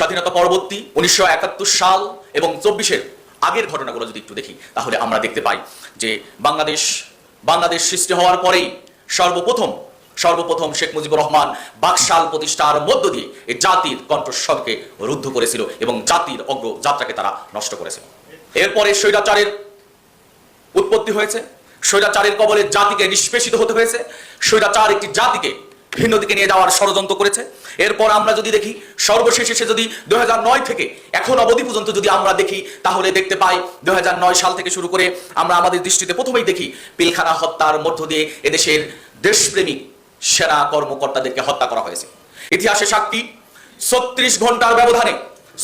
স্বাধীনতা পরবর্তী উনিশশো একাত্তর সাল এবং চব্বিশের আগের ঘটনাগুলো যদি একটু দেখি, তাহলে আমরা দেখতে পাই যে বাংলাদেশ বাংলাদেশ সৃষ্টি হওয়ার পরেই সর্বপ্রথম সর্বপ্রথম শেখ মুজিবুর রহমান বাকশাল প্রতিষ্ঠার মধ্য দিয়ে এই জাতির কণ্ঠস্বরকে রুদ্ধ করেছিল এবং জাতির অগ্রযাত্রাকে তারা নষ্ট করেছিল। এরপরে স্বৈরাচারের উৎপত্তি হয়েছে, স্বৈরাচারের কবলে জাতিকে নিষ্পেষিত হতে হয়েছে, স্বৈরাচার একটি জাতিকে ভিন্ন দিকে নিয়ে যাওয়ার ষড়যন্ত্র করেছে। এরপর আমরা যদি দেখি, সর্বশেষ এসে যদি দু থেকে এখন অবধি পর্যন্ত যদি আমরা দেখি, তাহলে দেখতে পাই দুহাজার নয় সাল থেকে শুরু করে আমরা আমাদের দৃষ্টিতে প্রথমেই দেখি, পিলখানা হত্যার মধ্য দিয়ে এদেশের দেশপ্রেমিক সেনা কর্মকর্তাদেরকে হত্যা করা হয়েছে। ইতিহাসে সাক্ষী, ছত্রিশ ঘণ্টার ব্যবধানে,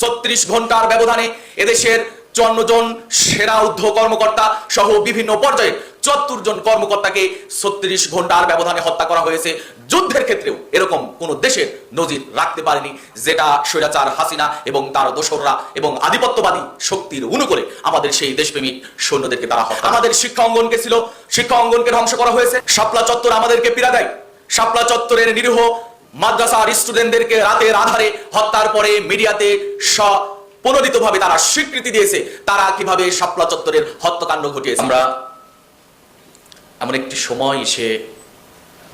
ছত্রিশ ঘণ্টার ব্যবধানে এদেশের চুয়ান্ন জন সেরা ঊর্ধ্ব কর্মকর্তা সহ বিভিন্ন পর্যায়ে চুয়াত্তর জন কর্মকর্তাকে ছত্রিশ ঘণ্টার ব্যবধানে হত্যা করা হয়েছে। যুদ্ধের ক্ষেত্রেও এরকম কোন দেশের নজির রাখতে পারেনি যেটা স্বৈরাচার হাসিনা এবং তার দোসররা এবং আধিপত্যবাদী শক্তির অনুকূলে আমাদের সেই দেশপ্রেমিক সৈন্যদেরকে তারা হত্যা আমাদের শিক্ষা অঙ্গনকে ছিল শিক্ষা অঙ্গনকে ধ্বংস করা হয়েছে। শাপলা চত্বর আমাদেরকে পীড়া দেয়। শাপলা চত্বরের নিরীহ মাদ্রাসার স্টুডেন্টদেরকে রাতের আধারে হত্যার পরে মিডিয়াতে স প্রণোদিতভাবে তারা স্বীকৃতি দিয়েছে। তারা কীভাবে শাপলা চত্বরের হত্যাকাণ্ড ঘটিয়েছে? আমরা এমন একটি সময় এসে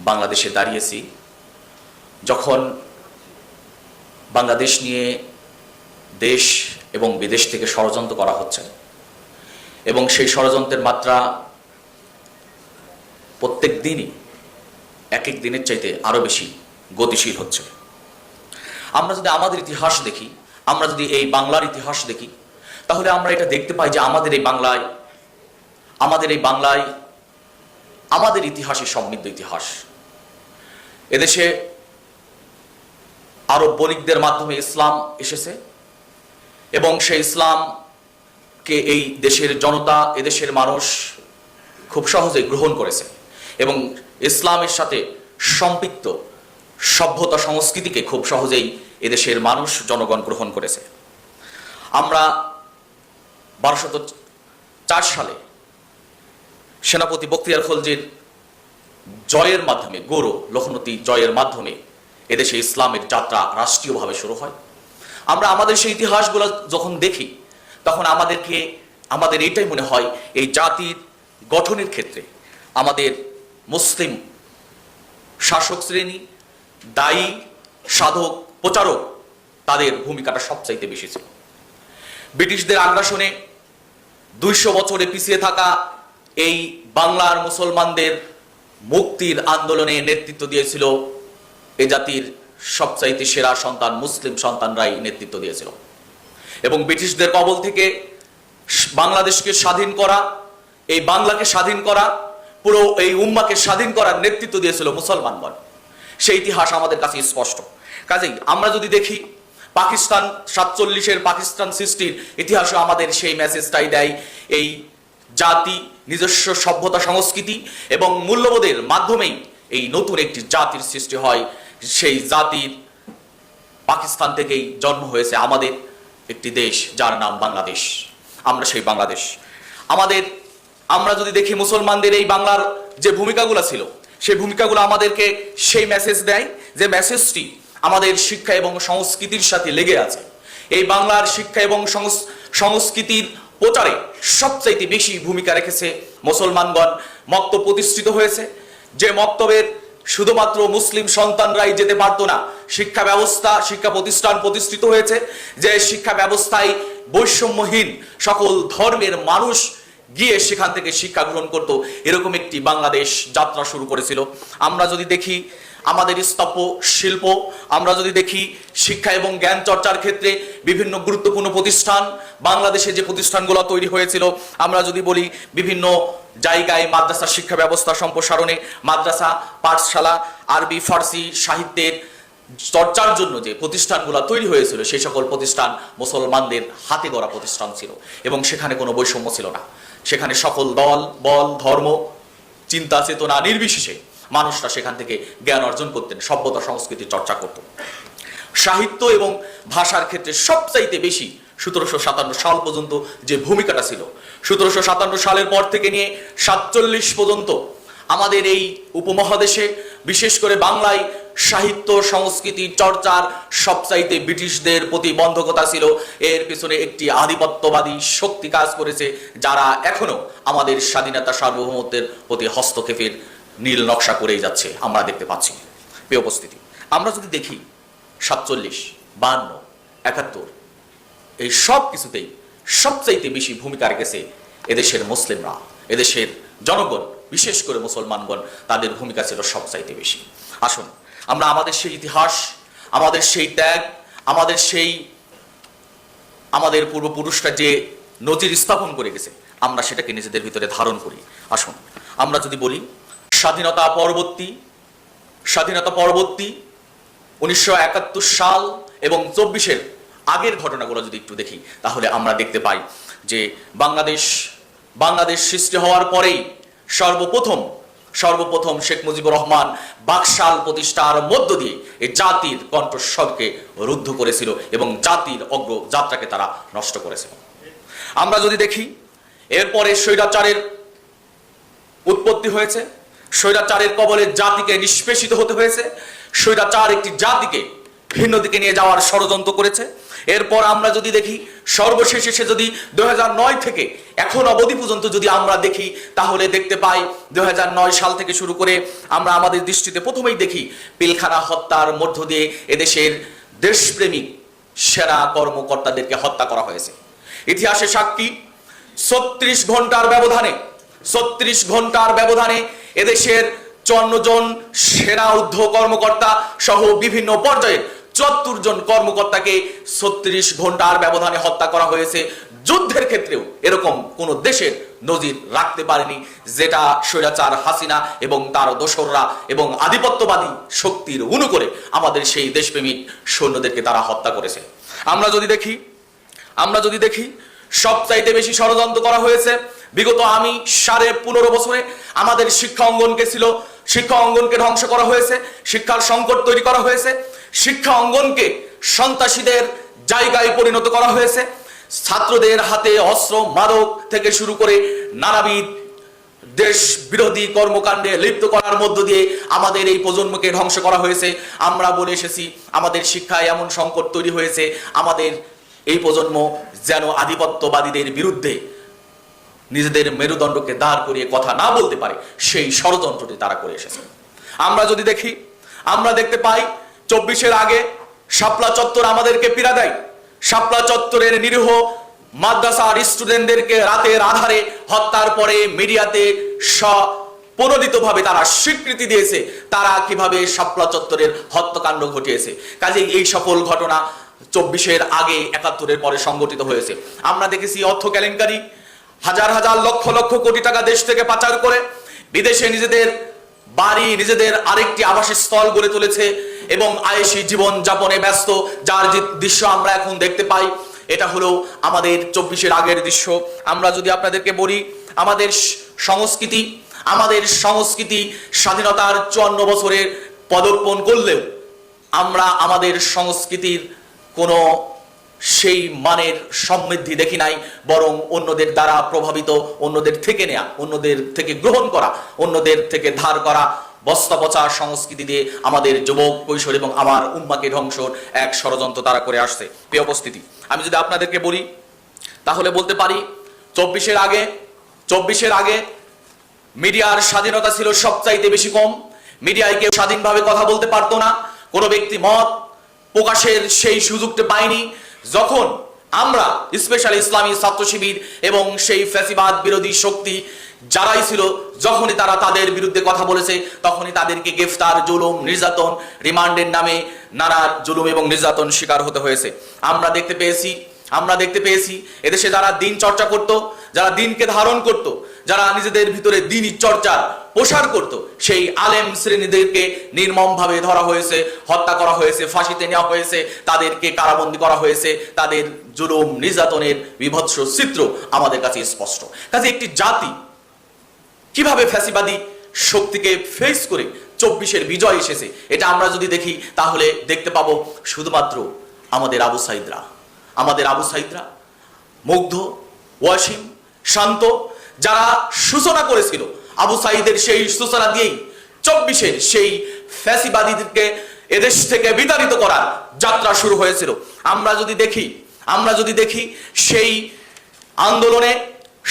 বাংলাদেশে দাঁড়িয়েছি, যখন বাংলাদেশ নিয়ে দেশ এবং বিদেশ থেকে ষড়যন্ত্র করা হচ্ছে এবং সেই ষড়যন্ত্রের মাত্রা প্রত্যেক দিনই এক এক দিনের চাইতে আরও বেশি গতিশীল হচ্ছে। আমরা যদি আমাদের ইতিহাস দেখি, আমরা যদি এই বাংলার ইতিহাস দেখি, তাহলে আমরা এটা দেখতে পাই যে আমাদের এই বাংলায়, আমাদের এই বাংলায় আমাদের ইতিহাসে সমৃদ্ধ ইতিহাস। এদেশে আরব বণিকদের মাধ্যমে ইসলাম এসেছে এবং সেই ইসলামকে এই দেশের জনতা, এদেশের মানুষ খুব সহজে গ্রহণ করেছে এবং ইসলামের সাথে সম্পৃক্ত সভ্যতা সংস্কৃতিকে খুব সহজেই এদেশের মানুষ, জনগণ গ্রহণ করেছে। আমরা বারোশত চার সালে সেনাপতি বক্তিয়ার খলজির জয়ের মাধ্যমে গৌর লখনতি জয়ের মাধ্যমে এদেশে ইসলামের যাত্রা রাষ্ট্রীয়ভাবে শুরু হয়। আমরা আমাদের সেই ইতিহাসগুলো যখন দেখি, তখন আমাদেরকে, আমাদের এটাই মনে হয়, এই জাতির গঠনের ক্ষেত্রে আমাদের মুসলিম শাসক শ্রেণি, দায়ী সাধক, প্রচারক তাদের ভূমিকাটা সবচাইতে বেশি ছিল। ব্রিটিশদের আগ্রাসনে দুইশো বছরে পিছিয়ে থাকা এই বাংলার মুসলমানদের মুক্তির আন্দোলনে নেতৃত্ব দিয়েছিল এ জাতির সবচাইতে সেরা সন্তান, মুসলিম সন্তানরাই নেতৃত্ব দিয়েছিল। এবং ব্রিটিশদের কবল থেকে বাংলাদেশকে স্বাধীন করা, এই বাংলাকে স্বাধীন করা, পুরো এই উম্মাকে স্বাধীন করার নেতৃত্ব দিয়েছিল মুসলমানগণ। সেই ইতিহাস আমাদের কাছে স্পষ্ট। কাজেই আমরা যদি দেখি, পাকিস্তান সাতচল্লিশের পাকিস্তান সৃষ্টির ইতিহাসও আমাদের সেই মেসেজটাই দেয়, এই জাতি, নিজস্ব সভ্যতা, সংস্কৃতি এবং মূল্যবোধের মাধ্যমেই এই নতুন একটি জাতির সৃষ্টি হয়। সেই জাতির পাকিস্তান থেকেই জন্ম হয়েছে আমাদের একটি দেশ, যার নাম বাংলাদেশ। আমরা সেই বাংলাদেশ। আমাদের, আমরা যদি দেখি মুসলমানদের এই বাংলার যে ভূমিকাগুলো ছিল, সেই ভূমিকাগুলো আমাদেরকে সেই মেসেজ দেয় যে মেসেজটি আমাদের শিক্ষা এবং সংস্কৃতির সাথে লেগে আছে। এই বাংলার শিক্ষা এবং সংস- সংস্কৃতির প্রচারে সবচাইতে বেশি ভূমিকা রেখেছে মুসলমানগণ। মক্ত প্রতিষ্ঠিত হয়েছে। যে মক্তবের শুধুমাত্র মুসলিম সন্তানরাই যেতে পারতো না, শিক্ষা ব্যবস্থা, শিক্ষা প্রতিষ্ঠান প্রতিষ্ঠিত হয়েছে। যে শিক্ষা ব্যবস্থায় বৈষম্যহীন সকল ধর্মের মানুষ গিয়ে সেখান থেকে শিক্ষা গ্রহণ করত, এরকম একটি বাংলাদেশ যাত্রা শুরু করেছিল। আমরা যদি দেখি আমাদের স্থাপ্য শিল্প, আমরা যদি দেখি শিক্ষা এবং জ্ঞান চর্চার ক্ষেত্রে বিভিন্ন গুরুত্বপূর্ণ প্রতিষ্ঠান, বাংলাদেশে যে প্রতিষ্ঠানগুলো তৈরি হয়েছিল, আমরা যদি বলি বিভিন্ন জায়গায় মাদ্রাসা শিক্ষা ব্যবস্থা সম্প্রসারণে, মাদ্রাসা, পাঠশালা, আরবি, ফার্সি সাহিত্যের চর্চার জন্য যে প্রতিষ্ঠানগুলো তৈরি হয়েছিল, সেই সকল প্রতিষ্ঠান মুসলমানদের হাতে গড়া প্রতিষ্ঠান ছিল এবং সেখানে কোনো বৈষম্য ছিল না। সেখানে সকল দল, বল, ধর্ম চিন্তা চেতনা নির্বিশেষে মানুষরা সেখান থেকে জ্ঞান অর্জন করতেন, সভ্যতা সংস্কৃতি চর্চা করত সাহিত্য এবং ভাষার ক্ষেত্রে সবচাইতে বেশি সতেরোশো সাতান্ন সাল পর্যন্ত যে ভূমিকাটা ছিল, সতেরোশো সাতান্ন সালের পর থেকে নিয়ে সাতচল্লিশ পর্যন্ত আমাদের এই উপমহাদেশে, বিশেষ করে বাংলায় সাহিত্য, সংস্কৃতি চর্চার সবচাইতে ব্রিটিশদের প্রতিবন্ধকতা ছিল। এর পিছনে একটি আধিপত্যবাদী শক্তি কাজ করেছে, যারা এখনও আমাদের স্বাধীনতা সার্বভৌমত্বের প্রতি হস্তক্ষেপের নীল নকশা করেই যাচ্ছে, আমরা দেখতে পাচ্ছি। প্রিয় উপস্থিতি, আমরা যদি দেখি সাতচল্লিশ বান্ন একাত্তর, এই সব কিছুতেই সবচাইতে বেশি ভূমিকা রেখেছে এদেশের মুসলিমরা। এদেশের জনগণ, বিশেষ করে মুসলমানগণ, তাদের ভূমিকা ছিল সবচাইতে বেশি। আসুন, আমরা আমাদের সেই ইতিহাস, আমাদের সেই ত্যাগ, আমাদের সেই, আমাদের পূর্বপুরুষরা যে নজির স্থাপন করে গেছে, আমরা সেটাকে নিজেদের ভিতরে ধারণ করি। আসুন, আমরা যদি বলি স্বাধীনতা পরবর্তী স্বাধীনতা পরবর্তী উনিশশো একাত্তর সাল এবং চব্বিশের আগের ঘটনাগুলো যদি একটু দেখি, তাহলে আমরা দেখতে পাই যে বাংলাদেশ বাংলাদেশ সৃষ্টি হওয়ার পরেই সর্বপ্রথম সর্বপ্রথম শেখ মুজিবুর রহমান বাকশাল প্রতিষ্ঠার মধ্য দিয়ে এই জাতির কণ্ঠস্বরকে রুদ্ধ করেছিল এবং জাতির অগ্রযাত্রাকে তারা নষ্ট করেছিল। আমরা যদি দেখি, এরপরে স্বৈরাচারের উৎপত্তি হয়েছে। স্বৈরাচারের কবলে জাতিকে নিষ্পেষিত হতে হয়েছে। স্বৈরাচার একটি জাতিকে ভিন্ন দিকে নিয়ে যাওয়ার ষড়যন্ত্র করেছে। এরপর আমরা যদি দেখি, সর্বশেষ এসে যদি দুহাজার নয় থেকে এখন অবধি পর্যন্ত যদি আমরা দেখি, তাহলে দেখতে পাই দুহাজার নয় সাল থেকে শুরু করে আমরা আমাদের দৃষ্টিতে প্রথমেই দেখি, পিলখানা হত্যার মধ্য দিয়ে এদেশের দেশপ্রেমিক সেরা কর্মকর্তাদেরকে হত্যা করা হয়েছে। ইতিহাসে সাক্ষী, ছত্রিশ ঘণ্টার ব্যবধানে, ছত্রিশ ঘণ্টার ব্যবধানে এদেশের চুয়ান্ন জন সেনা ঊর্ধ্ব কর্মকর্তা সহ বিভিন্ন পর্যায়ে চুয়াত্তর জন কর্মকর্তাকে ছত্রিশ ঘণ্টার ব্যবধানে হত্যা করা হয়েছে। যুদ্ধের ক্ষেত্রেও এরকম কোন দেশের নজির রাখতে পারেনি, যেটা স্বৈরাচার হাসিনা এবং তার দোসররা এবং আধিপত্যবাদী শক্তির অনু করে আমাদের সেই দেশপ্রেমিক সৈন্যদেরকে তারা হত্যা করেছে। আমরা যদি দেখি, আমরা যদি দেখি, সবচাইতে বেশি ষড়যন্ত্র করা হয়েছে বিগত আমি সাড়ে পনেরো বছরে আমাদের শিক্ষা অঙ্গনকে ছিল, শিক্ষা অঙ্গনকে ধ্বংস করা হয়েছে, শিক্ষার সংকট তৈরি করা হয়েছে, শিক্ষা অঙ্গনকে সন্ত্রাসীদের জায়গায় পরিণত করা হয়েছে, ছাত্রদের হাতে অস্ত্র, মাদক থেকে শুরু করে নানাবিধ দেশ বিরোধী কর্মকাণ্ডে লিপ্ত করার মধ্য দিয়ে আমাদের এই প্রজন্মকে ধ্বংস করা হয়েছে। আমরা বলে এসেছি, আমাদের শিক্ষায় এমন সংকট তৈরি হয়েছে, আমাদের এই প্রজন্ম যেন আধিপত্যবাদীদের বিরুদ্ধে নিজেদের মেরুদণ্ডকে দাঁড় করিয়ে কথা না বলতে পারে, সেই ষড়যন্ত্রটি তারা করে এসেছে। আমরা যদি দেখি, আমরা দেখতে পাই, চব্বিশের আগে শাপলা চত্বর আমাদেরকে পীড়া দেয়। শাপলা চত্বরের নিরীহ মাদ্রাসার স্টুডেন্টদেরকে রাতের আধারে হত্যার পরে মিডিয়াতে ভাবে তারা স্বীকৃতি দিয়েছে। তারা কীভাবে শাপলা চত্বরের হত্যাকাণ্ড ঘটিয়েছে? কাজেই এই সকল ঘটনা চব্বিশের আগে একাত্তরের পরে সংগঠিত হয়েছে। আমরা দেখেছি অর্থ কেলেঙ্কারি হাজার হাজার লক্ষ লক্ষ কোটি টাকা দেশ থেকে পাচার করে বিদেশে নিজেদের বাড়ি, নিজেদের আরেকটি আবাসস্থল গড়ে তুলেছে এবং আয়েসি জীবন যাপনে ব্যস্ত, যার যে দৃশ্য আমরা এখন দেখতে পাই, এটা হলো আমাদের চব্বিশের আগের দৃশ্য। আমরা যদি আপনাদেরকে বলি, আমাদের সংস্কৃতি আমাদের সংস্কৃতি স্বাধীনতার চুয়ান্ন বছরের পদর্পণ করলেও আমরা আমাদের সংস্কৃতির কোনো সেই মানের সমৃদ্ধি দেখি নাই, বরং অন্যদের দ্বারা প্রভাবিত, অন্যদের থেকে নেয়া, অন্যদের থেকে গ্রহণ করা, অন্যদের থেকে ধার করা বস্তা পচা সংস্কৃতি দিয়ে আমাদের যুবক, কৈশোর এবং আমার উম্মাকে ধ্বংসর এক ষড়যন্ত্র তারা করে আসছে। প্রিয় উপস্থিতি, আমি যদি আপনাদেরকে বলি, তাহলে বলতে পারি, চব্বিশের আগে চব্বিশের আগে মিডিয়ার স্বাধীনতা ছিল সবচাইতে বেশি কম। মিডিয়ায় কেউ স্বাধীনভাবে কথা বলতে পারতো না, কোনো ব্যক্তি মত প্রকাশের সেই সুযোগটা পায়নি। যখন আমরা স্পেশাল ইসলামী ছাত্র শিবির এবং সেই ফ্যাসিবাদ বিরোধী শক্তি যারাই ছিল, যখনই তারা তাদের বিরুদ্ধে কথা বলেছে, তখনই তাদেরকে গ্রেফতার, জুলুম, নির্যাতন, রিমান্ডের নামে নানা জুলুম এবং নির্যাতন শিকার হতে হয়েছে। আমরা দেখতে পেয়েছি, আমরা দেখতে পেয়েছি, এদেশে যারা দিন চর্চা করত যারা দিনকে ধারণ করত, যারা নিজেদের ভিতরে দিনই চর্চার প্রসার করত, সেই আলেম শ্রেণীদেরকে নির্মমভাবে ধরা হয়েছে, হত্যা করা হয়েছে, ফাঁসিতে নেওয়া হয়েছে, তাদেরকে কারাবন্দী করা হয়েছে, তাদের জুলুম, নির্যাতনের বিভৎস চিত্র আমাদের কাছে স্পষ্ট। কাজে একটি জাতি কীভাবে ফ্যাসিবাদী শক্তিকে ফেস করে চব্বিশের বিজয় এসেছে, এটা আমরা যদি দেখি, তাহলে দেখতে পাবো শুধুমাত্র আমাদের আবু সাইদরা। আমাদের আবু সাইদরা মুগ্ধ, ওয়াসিম শান্ত, যারা সূচনা করেছিল। আবু সাইদের সেই সূচনা দিয়েই চব্বিশের সেই ফ্যাসিবাদীদেরকে এদেশ থেকে বিতাড়িত করার যাত্রা শুরু হয়েছিল। আমরা যদি দেখি, আমরা যদি দেখি সেই আন্দোলনে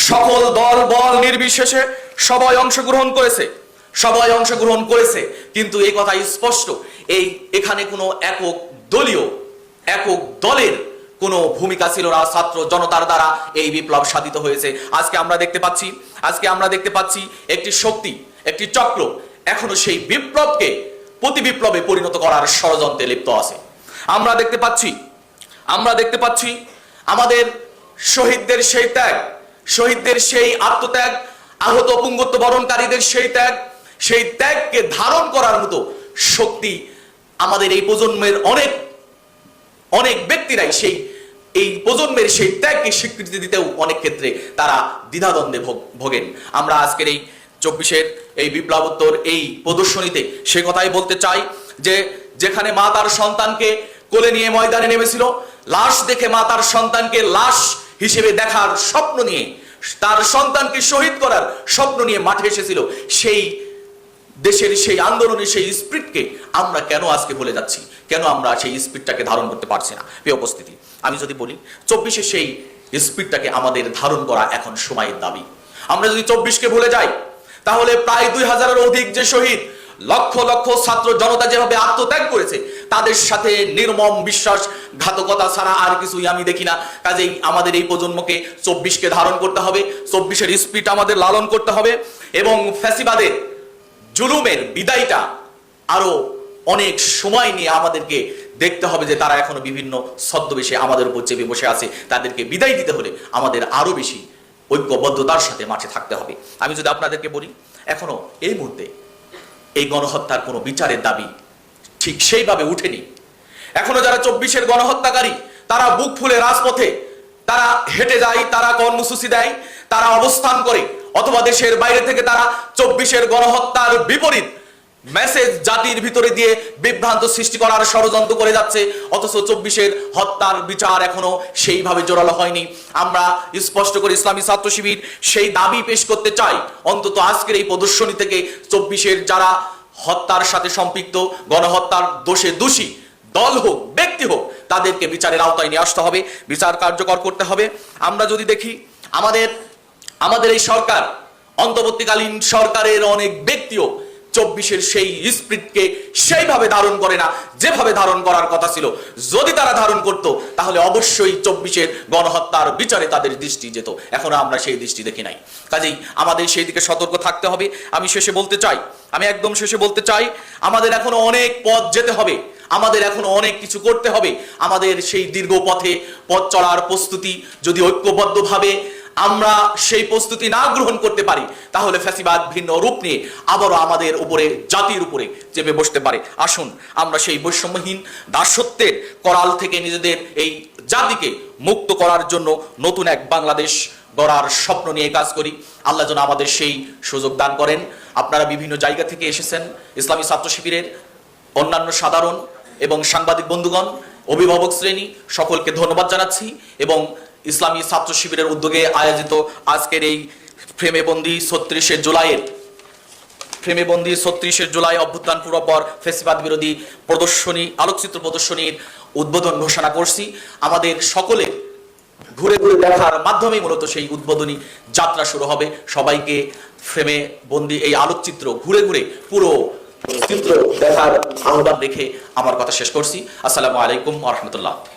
সকল দল, বল নির্বিশেষে সবাই অংশগ্রহণ করেছে। সবাই অংশগ্রহণ করেছে, কিন্তু এই কথা স্পষ্ট, এই এখানে কোনো একক দলীয়, একক দলের কোনো ভূমিকা ছিল না, ছাত্র জনতার দ্বারা এই বিপ্লব সাধিত হয়েছে। আজকে আমরা দেখতে পাচ্ছি, আজকে আমরা দেখতে পাচ্ছি একটি শক্তি, একটি চক্র এখনও সেই বিপ্লবকে প্রতি বিপ্লবে পরিণত করার ষড়যন্ত্রে লিপ্ত আছে। আমরা দেখতে পাচ্ছি, আমরা দেখতে পাচ্ছি আমাদের শহীদদের সেই ত্যাগ, শহীদদের সেই আত্মত্যাগ, আহত পুঙ্গত্ব বরণকারীদের সেই ত্যাগ, সেই ত্যাগকে ধারণ করার মতো শক্তি আমাদের এই প্রজন্মের অনেক অনেক ব্যক্তিরাই সেই এই প্রজন্মের সেই ত্যাগকে স্বীকৃতি দিতেও অনেক ক্ষেত্রে তারা দ্বিধাদ্বন্দ্বে ভোগ- ভোগেন। আমরা আজকের এই চব্বিশের এই বিপ্লবোত্তর এই প্রদর্শনীতে সে কথাই বলতে চাই যে, যেখানে মা তার সন্তানকে কোলে নিয়ে ময়দানে নেমেছিল, লাশ দেখে মা তার সন্তানকে লাশ হিসেবে দেখার স্বপ্ন নিয়ে, তার সন্তানকে শহীদ করার স্বপ্ন নিয়ে মাঠে এসেছিল, সেই দেশের সেই আন্দোলনের সেই স্পিরিটকে আমরা কেন আজকে ভুলে যাচ্ছি? কেন আমরা সেই স্পিরিটটাকে ধারণ করতে পারছি না? প্রিয় উপস্থিতি, আমি যদি বলি, চব্বিশে সেই স্পিরিটটাকে আমাদের ধারণ করা এখন সময়ের দাবি। আমরা যদি চব্বিশকে ভুলে যাই, তাহলে প্রায় দুই হাজারের অধিক যে শহীদ, লক্ষ লক্ষ ছাত্র জনতা যেভাবে আত্মত্যাগ করেছে, তাদের সাথে নির্মম বিশ্বাস, ঘাতকতা ছাড়া আর কিছুই আমি দেখি না। কাজেই আমাদের এই প্রজন্মকে চব্বিশকে ধারণ করতে হবে, চব্বিশের স্পিড আমাদের লালন করতে হবে এবং ফ্যাসিবাদের জুলুমের বিদায়টা আরও অনেক সময় নিয়ে আমাদেরকে দেখতে হবে যে তারা এখনও বিভিন্ন ছদ্মবেশে আমাদের উপর চেপে বসে আছে। তাদেরকে বিদায় দিতে হলে আমাদের আরও বেশি ঐক্যবদ্ধতার সাথে মাঠে থাকতে হবে। আমি যদি আপনাদেরকে বলি, এখনও এই মুহূর্তে এই গণহত্যার কোনো বিচারের দাবি ঠিক সেইভাবে উঠেনি। এখনও যারা চব্বিশের গণহত্যাকারী, তারা বুক ফুলে রাজপথে, তারা হেঁটে যায়, তারা কর্মসূচি দেয় তারা অবস্থান করে, অথবা দেশের বাইরে থেকে তারা চব্বিশের গণহত্যার বিপরীত মেসেজ জাতির ভিতরে দিয়ে বিভ্রান্ত সৃষ্টি করার ষড়যন্ত্র করে যাচ্ছে, অথচ চব্বিশের হত্যার বিচার এখনও সেইভাবে জোরালো হয়নি। আমরা স্পষ্ট করে ইসলামী ছাত্র শিবির সেই দাবি পেশ করতে চাই। অন্তত আজকের এই প্রদর্শনী থেকে চব্বিশের যারা হত্যার সাথে সম্পৃক্ত, গণহত্যার দোষে দোষী, দল হোক, ব্যক্তি হোক, তাদেরকে বিচারের আওতায় নিয়ে আসতে হবে, বিচার কার্যকর করতে হবে। আমরা যদি দেখি, আমাদের আমাদের এই সরকার, অন্তর্বর্তীকালীন সরকারের অনেক ব্যক্তিও চব্বিশের সেই স্প্রিটকে সেইভাবে ধারণ করে না, যেভাবে ধারণ করার কথা ছিল। যদি তারা ধারণ করত, তাহলে অবশ্যই চব্বিশের গণহত্যার বিচারে তাদের দৃষ্টি যেত। এখনও আমরা সেই দৃষ্টি দেখি নাই। কাজেই আমাদের সেই দিকে সতর্ক থাকতে হবে। আমি শেষে বলতে চাই, আমি একদম শেষে বলতে চাই, আমাদের এখনও অনেক পথ যেতে হবে। আমাদের এখনও অনেক কিছু করতে হবে। আমাদের সেই দীর্ঘ পথে পথ চলার প্রস্তুতি যদি ঐক্যবদ্ধভাবে আমরা সেই প্রস্তুতি না গ্রহণ করতে পারি, তাহলে ফ্যাসিবাদ ভিন্ন রূপ নিয়ে আবারও আমাদের উপরে, জাতির উপরে চেপে বসতে পারে। আসুন, আমরা সেই বৈষম্যহীন দাসত্বের করাল থেকে নিজেদের এই জাতিকে মুক্ত করার জন্য নতুন এক বাংলাদেশ গড়ার স্বপ্ন নিয়ে কাজ করি। আল্লাহ যেন আমাদের সেই সুযোগ দান করেন। আপনারা বিভিন্ন জায়গা থেকে এসেছেন, ইসলামী ছাত্র শিবিরের অন্যান্য সাধারণ এবং সাংবাদিক বন্ধুগণ, অভিভাবক শ্রেণি, সকলকে ধন্যবাদ জানাচ্ছি এবং ইসলামী ছাত্র শিবিরের উদ্যোগে আয়োজিত আজকের এই ফ্রেমে বন্দি ছত্রিশে জুলাইয়ের ফ্রেমে বন্দি ছত্রিশে জুলাই অভ্যুত্থান পূর্বপর ফেসিবাদ বিরোধী প্রদর্শনী, আলোকচিত্র প্রদর্শনীর উদ্বোধন ঘোষণা করছি। আমাদের সকলের ঘুরে ঘুরে দেখার মাধ্যমে মূলত সেই উদ্বোধনী যাত্রা শুরু হবে। সবাইকে ফ্রেমে বন্দি এই আলোকচিত্র ঘুরে ঘুরে পুরো চিত্র দেখার আহ্বান রেখে আমার কথা শেষ করছি। আসসালামু আলাইকুম রহমতুল্লাহ।